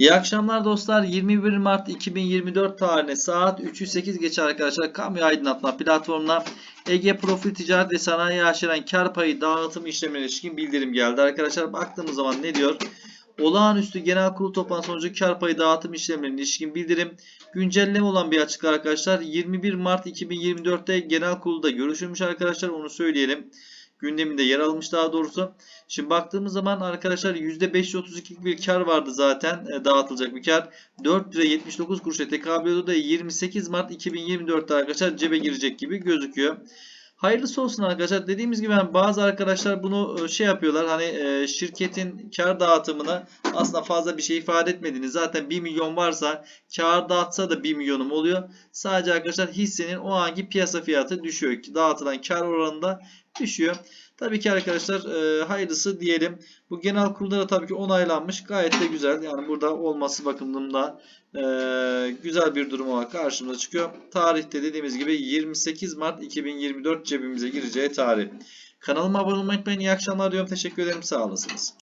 İyi akşamlar dostlar. 21 Mart 2024 tarihine saat 3.08 geçe arkadaşlar kamu aydınlatma platformuna Ege Profil Ticaret ve Sanayi Aşıran kar payı dağıtım işlemine ilişkin bildirim geldi. Arkadaşlar baktığımız zaman ne diyor? Olağanüstü genel kurul toplantı sonucu kar payı dağıtım işlemlerine ilişkin bildirim güncelleme olan bir açık arkadaşlar. 21 Mart 2024'te genel kurulda görüşülmüş arkadaşlar onu söyleyelim. Gündeminde yer almış daha doğrusu. Şimdi baktığımız zaman arkadaşlar %532'lik bir kar vardı zaten e, dağıtılacak bir kar. 4 lira 79 kuruşa tekabül ediyordu da 28 Mart 2024'te arkadaşlar cebe girecek gibi gözüküyor. Hayırlısı olsun arkadaşlar. Dediğimiz gibi hani bazı arkadaşlar bunu e, şey yapıyorlar. Hani e, şirketin kar dağıtımına aslında fazla bir şey ifade etmediğini zaten 1 milyon varsa kar dağıtsa da 1 milyonum oluyor. Sadece arkadaşlar hissenin o anki piyasa fiyatı düşüyor. Dağıtılan kar oranında düşüyor. Tabii ki arkadaşlar e, hayırlısı diyelim. Bu genel kurulda da tabii ki onaylanmış. Gayet de güzel. Yani burada olması bakımında e, güzel bir durum olarak karşımıza çıkıyor. Tarihte dediğimiz gibi 28 Mart 2024 cebimize gireceği tarih. Kanalıma abone olmayı unutmayın. İyi akşamlar diyorum. Teşekkür ederim. Sağ olasınız.